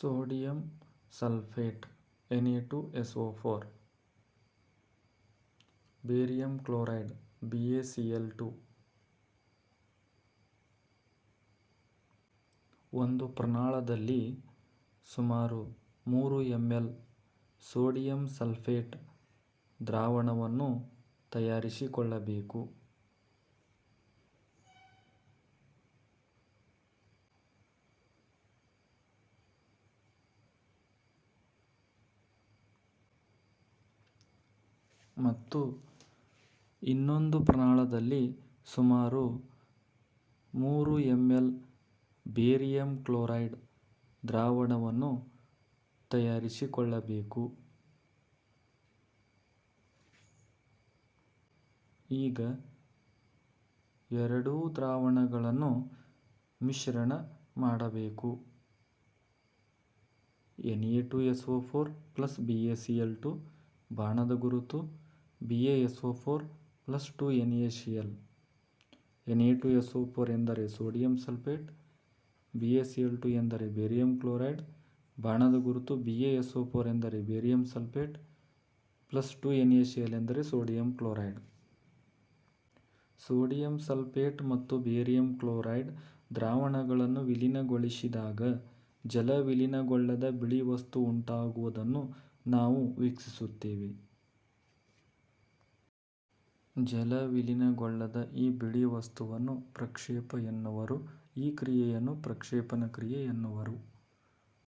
Sodium sulphate Na2SO4 barium chloride BaCl2 ಒಂದು ಪ್ರಮಾಣದಲ್ಲಿ ಸುಮಾರು ಮೂರು ಎಂಎಲ್ ಸೋಡಿಯಂ ಸಲ್ಫೇಟ್ ದ್ರಾವಣವನ್ನು ತಯಾರಿಸಿಕೊಳ್ಳಬೇಕು. ಮತ್ತು ಇನ್ನೊಂದು ಪ್ರಮಾಣದಲ್ಲಿ ಸುಮಾರು ಮೂರು ಎಂಎಲ್ ಬೇರಿಯಮ್ ಕ್ಲೋರೈಡ್ ದ್ರಾವಣವನ್ನು ತಯಾರಿಸಿಕೊಳ್ಳಬೇಕು. ಈಗ ಎರಡೂ ದ್ರಾವಣಗಳನ್ನು ಮಿಶ್ರಣ ಮಾಡಬೇಕು. Na2SO4 plus B S L two ಬಾಣದ ಗುರುತು BaSO4 ಪ್ಲಸ್ 2NaCl Na2SO4 ಎಂದರೆ sodium sulphate B A C L two ಎಂದರೆ ಬೇರಿಯಂ ಕ್ಲೋರೈಡ್ ಬಾಣದ ಗುರುತು B A S O four ಎಂದರೆ ಬೇರಿಯಂ ಸಲ್ಫೇಟ್ ಪ್ಲಸ್ 2NaCl ಎಂದರೆ ಸೋಡಿಯಂ ಕ್ಲೋರೈಡ್ ಸೋಡಿಯಂ ಸಲ್ಫೇಟ್ ಮತ್ತು barium chloride ದ್ರಾವಣಗಳನ್ನು ವಿಲೀನಗೊಳಿಸಿದಾಗ ಜಲ ವಿಲೀನಗೊಳ್ಳದ ಬಿಳಿ ವಸ್ತು ಉಂಟಾಗುವುದನ್ನು ನಾವು ವೀಕ್ಷಿಸುತ್ತೇವೆ. ಜಲ ವಿಲೀನಗೊಳ್ಳದ ಈ ಬಿಳಿ ವಸ್ತುವನ್ನು ಪ್ರಕ್ಷೇಪ ಎನ್ನುವರು ಈ ಕ್ರಿಯೆಯನ್ನು ಪ್ರಕ್ಷೇಪಣ ಕ್ರಿಯೆ ಎನ್ನುವರು.